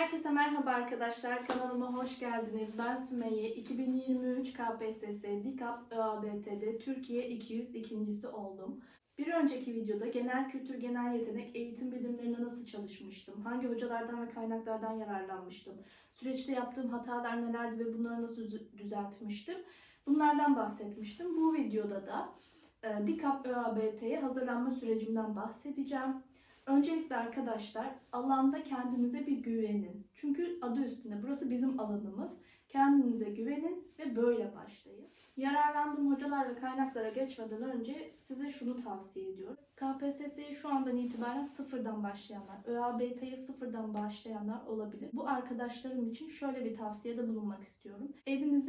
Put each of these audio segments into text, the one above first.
Herkese merhaba arkadaşlar. Kanalıma hoş geldiniz. Ben Sümeyye. 2023 KPSS DİKAP ÖABT'de Türkiye 202.si oldum. Bir önceki videoda genel kültür, genel yetenek, eğitim bilimlerine nasıl çalışmıştım, hangi hocalardan ve kaynaklardan yararlanmıştım, süreçte yaptığım hatalar nelerdi ve bunları nasıl düz- düzeltmiştim, bunlardan bahsetmiştim. Bu videoda da e, DİKAP ÖABT'ye hazırlanma sürecimden bahsedeceğim. Öncelikle arkadaşlar alanda kendinize bir güvenin. Çünkü adı üstünde burası bizim alanımız. Kendinize güvenin ve böyle başlayın. Yararlandığım hocalar ve kaynaklara geçmeden önce size şunu tavsiye ediyorum. KPSS'ye şu andan itibaren sıfırdan başlayanlar, ÖABT'ye sıfırdan başlayanlar olabilir. Bu arkadaşlarım için şöyle bir tavsiyede bulunmak istiyorum.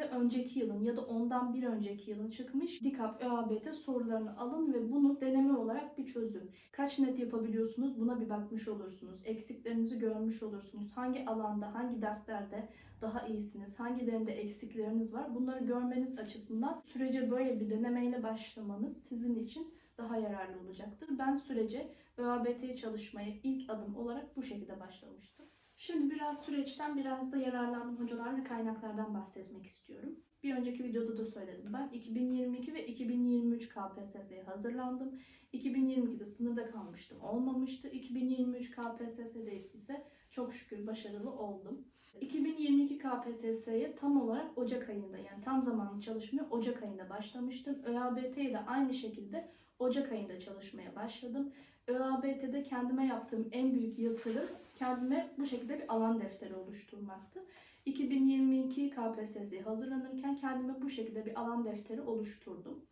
Elinize önceki yılın ya da ondan bir önceki yılın çıkmış DİKAP, ÖABT sorularını alın ve bunu deneme olarak bir çözün. Kaç net yapabiliyorsunuz buna bir bakmış olursunuz. Eksiklerinizi görmüş olursunuz. Hangi alanda, hangi derslerde daha iyisiniz, hangilerinde eksikleriniz var bunları görmeniz açısından sürece böyle bir denemeyle başlamanız sizin için daha yararlı olacaktır. Ben sürece ÖABT çalışmaya ilk adım olarak bu şekilde başlamıştım. Şimdi biraz süreçten biraz da yararlandığım hocalar ve kaynaklardan bahsetmek istiyorum. Bir önceki videoda da söyledim. Ben 2022 ve 2023 KPSS'ye hazırlandım. 2022'de sınırda kalmıştım. Olmamıştı. 2023 KPSS'de ise çok şükür başarılı oldum. 2022 KPSS'ye tam olarak Ocak ayında yani tam zamanlı çalışmaya Ocak ayında başlamıştım. ÖABT'ye de aynı şekilde Ocak ayında çalışmaya başladım. ÖABT'de kendime yaptığım en büyük yatırım kendime bu şekilde bir alan defteri oluşturmaktı. 2022 KPSS'ye hazırlanırken kendime bu şekilde bir alan defteri oluşturdum.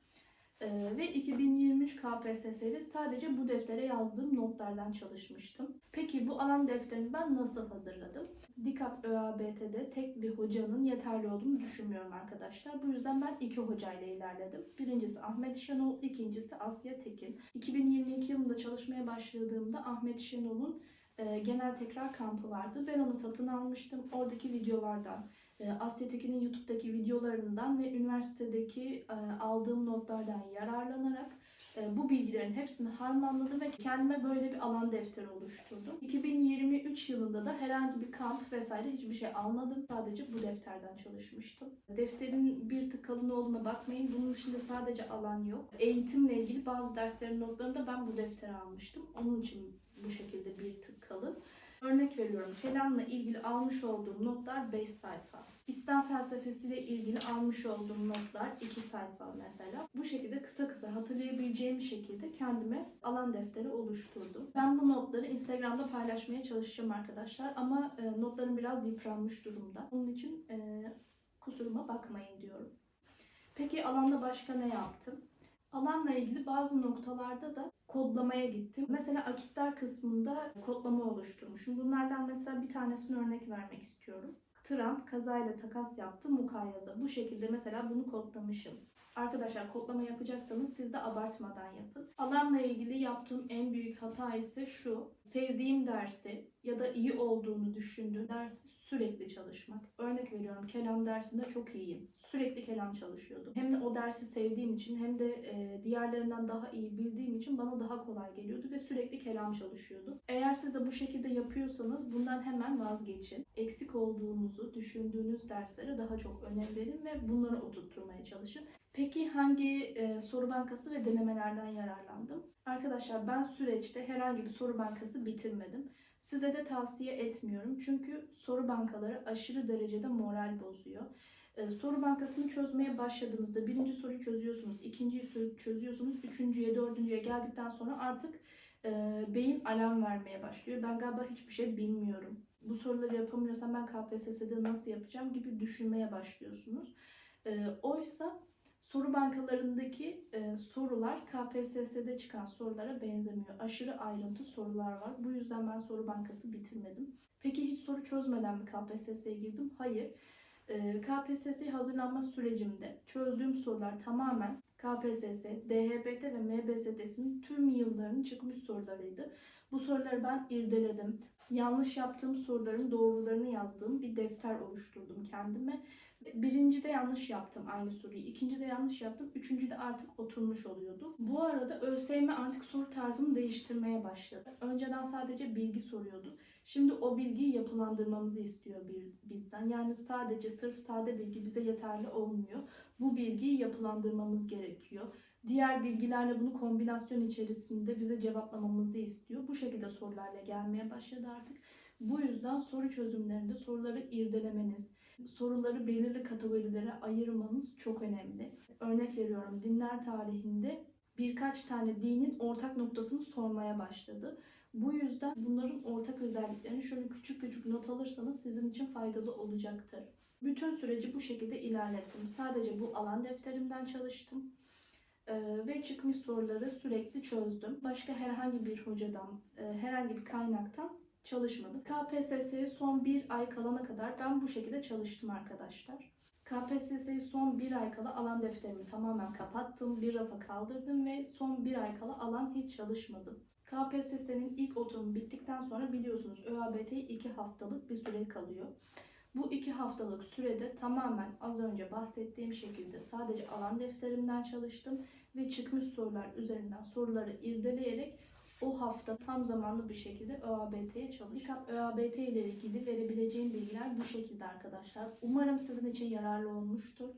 Ee, ve 2023 KPSS'de sadece bu deftere yazdığım notlardan çalışmıştım. Peki bu alan defterini ben nasıl hazırladım? DİKAP ÖABT'de tek bir hocanın yeterli olduğunu düşünmüyorum arkadaşlar. Bu yüzden ben iki hocayla ilerledim. Birincisi Ahmet Şenol, ikincisi Asya Tekin. 2022 yılında çalışmaya başladığımda Ahmet Şenol'un e, genel tekrar kampı vardı. Ben onu satın almıştım. Oradaki videolardan, Asya Tekin'in YouTube'daki videolarından ve üniversitedeki e, aldığım notlardan yararlanarak e, bu bilgilerin hepsini harmanladım ve kendime böyle bir alan defteri oluşturdum. 2023 yılında da herhangi bir kamp vesaire hiçbir şey almadım. Sadece bu defterden çalışmıştım. Defterin bir tık kalın olduğuna bakmayın. Bunun içinde sadece alan yok. Eğitimle ilgili bazı derslerin notlarını da ben bu deftere almıştım. Onun için bu şekilde bir tık kalın. Örnek veriyorum. Kelamla ilgili almış olduğum notlar 5 sayfa. İslam felsefesiyle ilgili almış olduğum notlar 2 sayfa mesela. Bu şekilde kısa kısa hatırlayabileceğim şekilde kendime alan defteri oluşturdum. Ben bu notları Instagram'da paylaşmaya çalışacağım arkadaşlar ama e, notlarım biraz yıpranmış durumda. Onun için e, kusuruma bakmayın diyorum. Peki alanda başka ne yaptım? Alanla ilgili bazı noktalarda da kodlamaya gittim. Mesela akitler kısmında kodlama oluşturmuşum. Bunlardan mesela bir tanesini örnek vermek istiyorum. Trump kazayla takas yaptı mukayyaza. Bu şekilde mesela bunu kodlamışım. Arkadaşlar kodlama yapacaksanız siz de abartmadan yapın. Alanla ilgili yaptığım en büyük hata ise şu. Sevdiğim dersi ya da iyi olduğunu düşündüğüm dersi sürekli çalışmak. Örnek veriyorum kelam dersinde çok iyiyim. Sürekli kelam çalışıyordum. Hem de o dersi sevdiğim için hem de e, diğerlerinden daha iyi bildiğim için bana daha kolay geliyordu ve sürekli kelam çalışıyordum. Eğer siz de bu şekilde yapıyorsanız bundan hemen vazgeçin. Eksik olduğunuzu düşündüğünüz derslere daha çok önem verin ve bunları oturtturmaya çalışın. Peki hangi e, soru bankası ve denemelerden yararlandım? Arkadaşlar ben süreçte herhangi bir soru bankası bitirmedim. Size de tavsiye etmiyorum. Çünkü soru bankaları aşırı derecede moral bozuyor. Ee, soru bankasını çözmeye başladığınızda birinci soruyu çözüyorsunuz, ikinciyi sö- çözüyorsunuz, üçüncüye, dördüncüye geldikten sonra artık e, beyin alarm vermeye başlıyor. Ben galiba hiçbir şey bilmiyorum. Bu soruları yapamıyorsam ben KPSS'de nasıl yapacağım gibi düşünmeye başlıyorsunuz. E, oysa soru bankalarındaki e, sorular KPSS'de çıkan sorulara benzemiyor. Aşırı ayrıntı sorular var. Bu yüzden ben soru bankası bitirmedim. Peki hiç soru çözmeden mi KPSS'ye girdim? Hayır. E, KPSS'ye hazırlanma sürecimde çözdüğüm sorular tamamen KPSS, DHBT ve MBST'sinin tüm yıllarının çıkmış sorularıydı. Bu soruları ben irdeledim. yanlış yaptığım soruların doğrularını yazdığım bir defter oluşturdum kendime. Birincide yanlış yaptım aynı soruyu, ikincide yanlış yaptım, üçüncüde artık oturmuş oluyordu. Bu arada ÖSYM artık soru tarzını değiştirmeye başladı. Önceden sadece bilgi soruyordu. Şimdi o bilgiyi yapılandırmamızı istiyor bir, bizden. Yani sadece sırf sade bilgi bize yeterli olmuyor. Bu bilgiyi yapılandırmamız gerekiyor. Diğer bilgilerle bunu kombinasyon içerisinde bize cevaplamamızı istiyor. Bu şekilde sorularla gelmeye başladı artık. Bu yüzden soru çözümlerinde soruları irdelemeniz, soruları belirli kategorilere ayırmanız çok önemli. Örnek veriyorum dinler tarihinde birkaç tane dinin ortak noktasını sormaya başladı. Bu yüzden bunların ortak özelliklerini şöyle küçük küçük not alırsanız sizin için faydalı olacaktır. Bütün süreci bu şekilde ilerlettim. Sadece bu alan defterimden çalıştım. Ve çıkmış soruları sürekli çözdüm. Başka herhangi bir hocadan, herhangi bir kaynaktan çalışmadım. KPSS'ye son bir ay kalana kadar ben bu şekilde çalıştım arkadaşlar. KPSS'yi son bir ay kala alan defterimi tamamen kapattım, bir rafa kaldırdım ve son bir ay kala alan hiç çalışmadım. KPSS'nin ilk oturumu bittikten sonra biliyorsunuz ÖABT'ye iki haftalık bir süre kalıyor. Bu iki haftalık sürede tamamen az önce bahsettiğim şekilde sadece alan defterimden çalıştım ve çıkmış sorular üzerinden soruları irdeleyerek o hafta tam zamanlı bir şekilde ÖABT'ye çalıştım. ÖABT ile ilgili verebileceğim bilgiler bu şekilde arkadaşlar. Umarım sizin için yararlı olmuştur.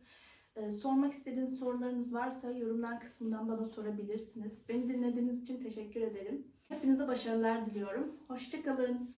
Ee, sormak istediğiniz sorularınız varsa yorumlar kısmından bana sorabilirsiniz. Beni dinlediğiniz için teşekkür ederim. Hepinize başarılar diliyorum. Hoşçakalın.